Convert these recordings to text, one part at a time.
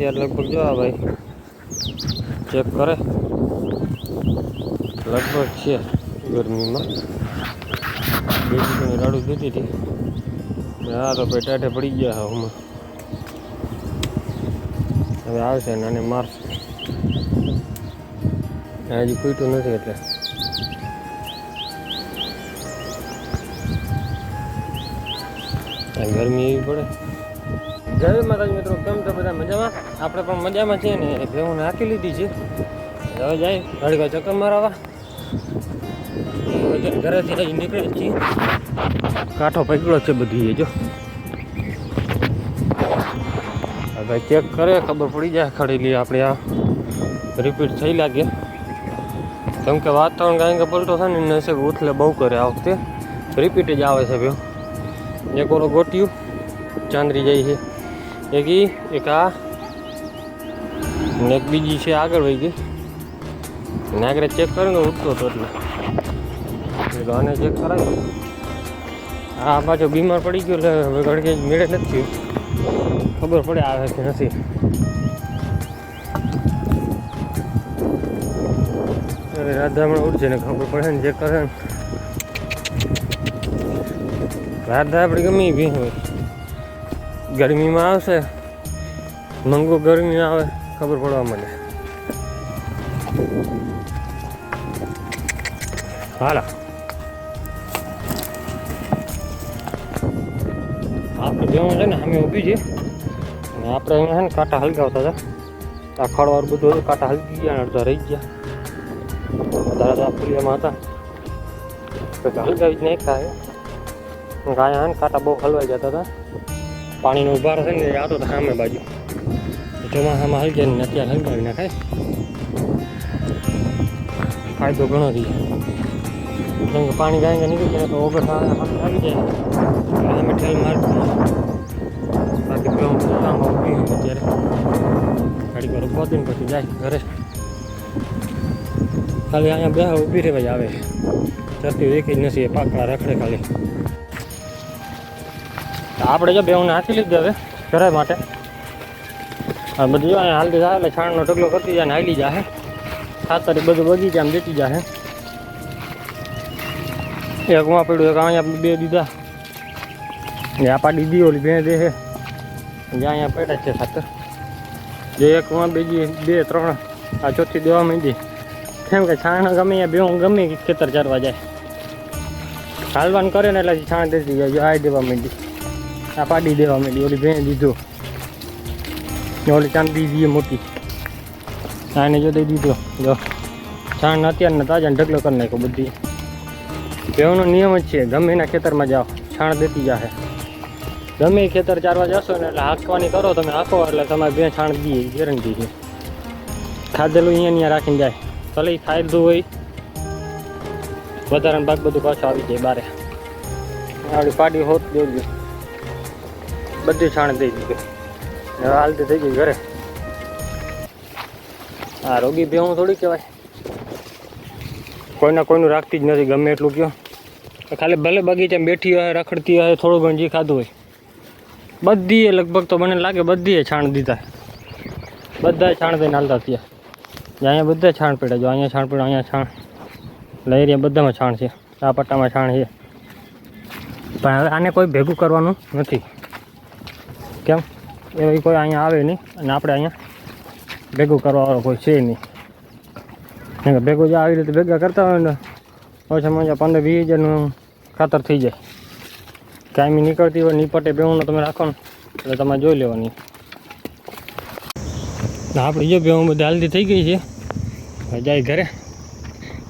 અત્યારે લગભગ જો આ ભાઈ ચેક કરે. લગભગ છે ગરમીમાં. બેટી રાડું દીધી હતી. આ તો ભાઈ ટાઢે પડી ગયા હવે હમણાં. હવે આવશે ને આને મારશે. હજી ખૂટ્યું નથી એટલે. ગરમી એવી પડે. જય માતાજી મિત્રો, કેમ છો બધા મજામાં? આપણે પણ મજામાં છીએ ને ભેવું નાખી લીધી છે. હવે જાય ઘડીક ચક્કર મારવા. ઘરેથી હજી નીકળે છીએ. કાંઠો પકડ્યો છે બધી, એ જો. ભાઈ ચેક કરે, ખબર પડી જાય ખડેલી આપણે આ રિપીટ થઈ લાગે. કેમ કે વાતાવરણ કારણ કે પલટો થાય ને નસે ઉથલે બહુ કરે આ વખતે. રિપીટ જ આવે છે ભેવ એક ઓલો ગોટિયું. ચાંદરી જાય છે. એક ઈ, એક આ, ને એક બીજી છે આગળ વહી ગઈ. ને આગળ ચેક કરે ને ઉઠતો હતો એટલે. આને ચેક કરાવી. આ પાછો બીમાર પડી ગયો એટલે ઘડકે મેળે નથી ખબર પડે આવે કે નથી. અરે રાધા હમણાં ઉઠશે ને ખબર પડે ને ચેક કરે ને. રાધા આપણે ગમે ભી હોય. ગરમીમાં આવશે? મંગો ગરમી આવે, ખબર પડવા મળે હાલા. આપણે જેવું છે ને, અમે ઊભી છે અને આપણે અહીંયા છે ને, કાંટા હલગાવતા હતા. આ ખડવાર બધું કાંટા હલકી ગયા અને અડધા રહી ગયા. દાદા તો હતા હલકાવી જ નહીં ખાય ગાયા ને, કાંટા બહુ હલવાઈ જતા હતા. પાણીનો ઉભાર છે ને, આ તો સામે બાજુ. ચોમાસામાં હલકે ને અત્યારે હલગાવી નાખાય. ફાયદો ઘણો થઈ કેમ કે પાણી ગાય નીકળી જાય તો ઓગર આવી જાય. અમે ઠેલ મારતી બાકી પેલો કામ ઊભી હોય અત્યારે. ગાડી પર ઊભો ને પછી જાય ઘરે. ખાલી અહીંયા બે ઊભી રહેવાય આવે. ચરતી એક જ નથી, એ પાકા રખડે ખાલી. આપણે જો બેઉને હાથી લીધી હવે, ઘરે માટે. આ બધું અહીંયા હાલતી જાય, એટલે છાણનો ઢગલો કરતી જાય ને હાલી જાય. ખાતર બધું બગીચામાં દેતી જાય. એક માં પડ્યું, એક અહીંયા બે દીધા. ને આ પાડી દી ઓલી બે દે છે જે અહીંયા પડ્યા છે ખાતર. જે એક માં બીજી બે, ત્રણ. આ ચોથી દેવા માંડી. કેમ કે છાણ ગમે બે હું ગમે ખેતર ચારવા જાય. હાલવાનું કરે ને એટલે છાણ દેતી જાય આ દેવા માંડી. આ પાડી દેવા માંડી ઓલી ભેં દીધો. ઓલી ચાંદી દીધી મોટી આને જો દઈ દીધો. જો. છાણ અત્યારના તાજા ઢગલો કરી નાખ્યો બધી. ભેવનો નિયમ જ છે, ગમે એના ખેતરમાં જાઓ, છાણ દેતી જાહે. ગમે ખેતર ચારવા જશો ને એટલે હાંકવાની કરો તમે હાંકો એટલે તમારે બે છાણ દઈએ ગેરંટી છે. ખાધેલું અહીંયા અહીંયા રાખીને જાય. ભલે ખાધું હોય. વધારાનું ભાગ બધું પાછું આવી જાય બારે. આવડી પાડી હોત જોજો બધી છાણ દઈ દીધું. હવે હાલતી થઈ ગઈ ઘરે. આ રોગી ભેવું થોડી કહેવાય. કોઈના કોઈનું રાખતી જ નથી, ગમે એટલું કયો. ખાલી ભલે બગીચામાં બેઠી હોય, રખડતી હોય, થોડું ઘણું જે ખાધું હોય. બધીએ લગભગ તો મને લાગે બધીએ છાણ દીધા. બધા છાણ દઈને હાલતા ત્યાં અહીંયા બધા છાણ પડ્યા, જો અહીંયા છાણ પડ્યા, અહીંયા છાણ. લહેરિયા બધામાં છાણ છે. આ પટ્ટામાં છાણ છે. પણ હવે આને કોઈ ભેગું કરવાનું નથી. કેમ? એ કોઈ અહીંયા આવે નહીં અને આપણે અહીંયા ભેગું કરવાવાળો કોઈ છે નહીં. કે ભેગું જે આવી રીતે ભેગા કરતા હોય ને ઓછામાં ઓછા પંદર વીસ હજારનું ખાતર થઈ જાય. કાયમી નીકળતી હોય નીપટે બેવું તમે રાખો ને એટલે તમારે જોઈ લેવાની. આપણે જો બેવું બધી હાલતી થઈ ગઈ છે. જાય ઘરે.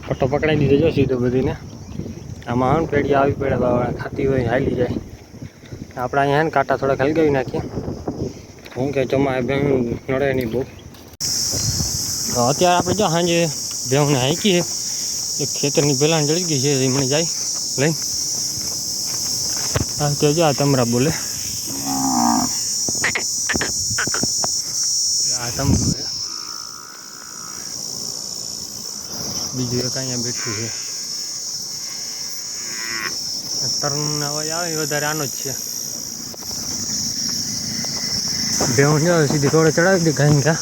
પટ્ટો પકડાઈ દીધો, જો સીધો બધીને. આમાં આવે ને પેઢી આવી પડે ખાતી હોય હાલી જાય. આપણે અહીંયા ને, કાંટા થોડાક હલગાવી નાખીએ. હું કે ચોમા ભેં નડે નહીં બહુ અત્યારે આપણે જો સાંજે ભેંને હાંકીએ. એક ખેતરની પહેલાં જળી ગઈ છે, એ મને જાય. લઈ. હા, તો જો આ તમરા બોલે. આ તમરું બીજું એક અહીંયા બેઠું છે. તરણ અવાજ આવે વધારે આનો જ છે. બેહું જાવ સીધી થોડે ચડાવી દી ઘણી કા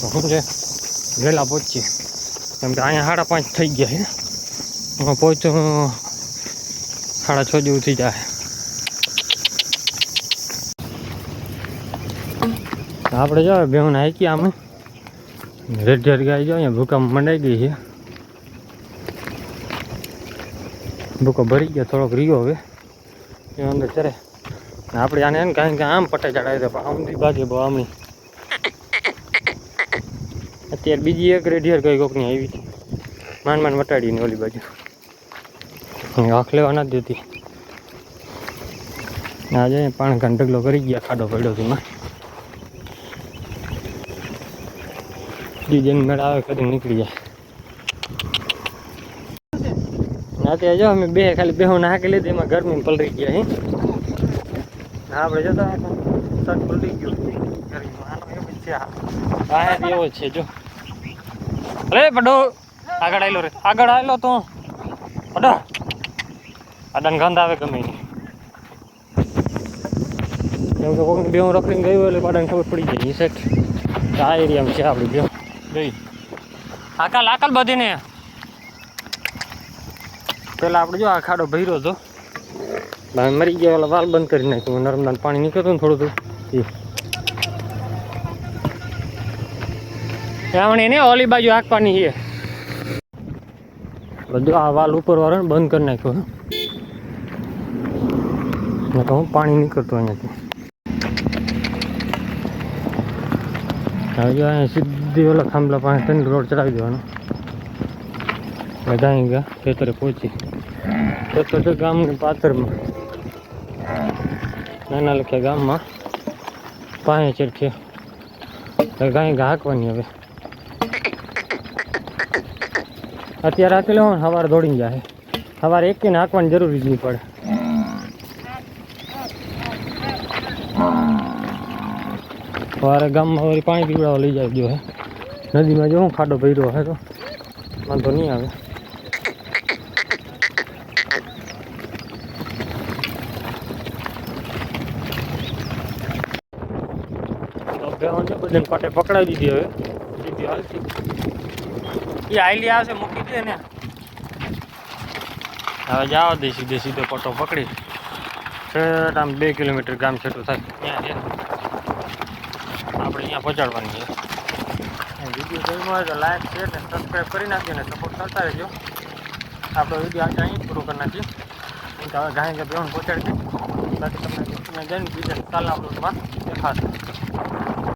તો શું છે? વહેલા પહોંચીએ. કેમ કે અહીંયા સાડા પાંચ થઈ ગયા છે. પહોંચો સાડા છ જેવું થઈ જાય. આપણે જો બેહું હાકી અમે રેડ રેડ ગાય જો અહીંયા ભૂકંપ મંડાઈ ગઈ છે. ભૂકો ભરી ગયો, થોડોક રહ્યો હવે. એ અંદર ચરે. આપણે આને એને કાંઈ કે આમ પટે ચડાવી દે આમથી બાજુ બહુ અત્યારે બીજી એક રેડિયર કઈ કોકની આવી હતી. માંડ માન વટાડીને ઓલી બાજુ. આંખ લેવા નથી દેતી. આજે પાણી ઘંટકલો કરી ગયા ખાડો પડ્યો તેમાં ડીજન મેળ આવે કરી નીકળી જાય. ના અત્યારે જો અમે બે ખાલી બેહો નાખી લીધી, એમાં ગરમી પલરી ગયા હે. આપણે જતા શર્ટ ખુલી ગયું. ગરમીમાં એવો છે, જ. અરે, પડો. આગળ આવેલો રે. આગળ આવેલો તો. પડો. આડાને ગંધ આવે ગમે એમ તો કોઈક બેવું રખડીને ગયું એટલે પાડાને ખબર પડી જાય. સેટ આ એરિયામાં છે આપણે બે ગઈ આકાલ આકાલ બધીને. પેલા આપણે જો આ ખાડો ભર્યો હતો. હવે મરી ગયા ઓલા વાલ બંધ કરી નાખ્યું. નર્મદા પાણી નીકળતું થોડું થોડું. એ એને ઓલી બાજુ આંકવાની છે. બધું આ વાલ ઉપર વાળો બંધ કરી નાખ્યો. તો હું પાણી નીકળતું અહીંયાથી. હવે અહીંયા સીધી ઓલા થાંભલા પાણી થઈને રોડ ચડાવી દેવાનો. બધા ગયા. ખેતરે પહોંચી. ખેતર તો ગામની પાથરમાં. નાના લખ્યા ગામમાં. પાસે ચેર છે. હવે ગાય ઘા હાંકવાની હવે. અત્યારે હાંકી લેવો ને સવારે દોડીને જાય. સવારે એક ને હાંકવાની જરૂરી જ નહીં પડે. સવારે ગામમાં વળી પાણી પીવડાવવા લઈ જાય ગયો હે. નદીમાં જો હું ખાડો ભર્યો હે તો. વાંધો નહીં આવે. બધાને પાટે પકડાવી દીધી હવે. સીધી હાલતી એ આઈલી આવશે મૂકી દે ને. હવે જાવા દે સીધે સીધો પટો પકડી. છેટ આમ બે કિલોમીટર ગામ છેટું થાય. ત્યાં છે આપણે અહીંયા પહોંચાડવાની છે. વીડિયો જોઈ હોય તો લાઈક શેર ને સબસ્ક્રાઈબ કરી નાખજો ને સપોર્ટ કરતા રહેજો. આપણો વીડિયો આજે અહીં પૂરો કરી નાખીએ. હવે ગાય કે બેન પહોંચાડી બાકી તમને તમે જઈને બીજા કાલના અપલોડમાં દેખાશે.